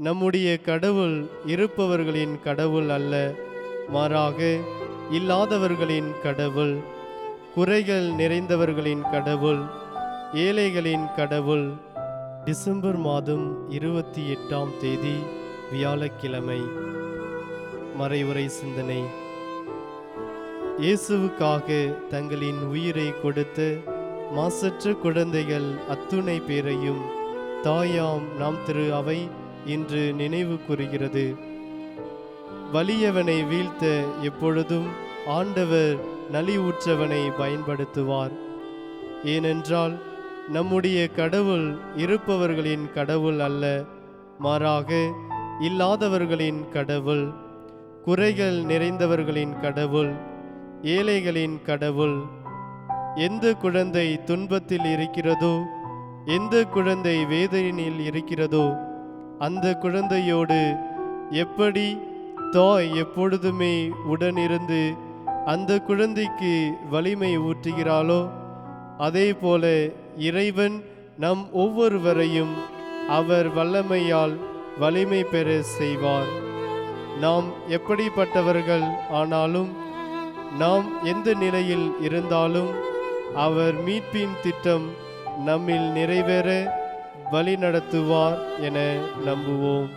நம்முடைய கடவுள் இருப்பவர்களின் கடவுள் அல்ல மாறாக இல்லாதவர்களின் கடவுள் குறைகள் நிறைந்தவர்களின் கடவுள் ஏழைகளின் கடவுள். டிசம்பர் மாதம் இருபத்தி எட்டாம் தேதி வியாழக்கிழமை. மறைவுரை சிந்தனை. இயேசுவுக்காக தங்களின் உயிரை கொடுத்த மாசற்ற குழந்தைகள் அத்துணை பேரையும் தாயாம் நாம் திரு அவை இன்று நினைவு கூறுகிறது. வலியவனை வீழ்த்த எப்பொழுதும் ஆண்டவர் நலிவுற்றவனை பயன்படுத்துவார். ஏனென்றால் நம்முடைய கடவுள் இருப்பவர்களின் கடவுள் அல்ல மாறாக இல்லாதவர்களின் கடவுள் குறைகள் நிறைந்தவர்களின் கடவுள் ஏழைகளின் கடவுள். எந்த குழந்தை துன்பத்தில் இருக்கிறதோ எந்த குழந்தை வேதனையில் இருக்கிறதோ அந்த குழந்தையோடு எப்படி தாய் எப்பொழுதுமே உடனிருந்து அந்த குழந்தைக்கு வலிமை ஊற்றுகிறாளோ அதே போல இறைவன் நம் ஒவ்வொருவரையும் அவர் வல்லமையால் வலிமை பெற செய்வார். நாம் எப்படிப்பட்டவர்கள் ஆனாலும் நாம் எந்த நிலையில் இருந்தாலும் அவர் மீட்பின் திட்டம் நம்மில் நிறைவேற வழி நடத்துவார் என நம்புவோம்.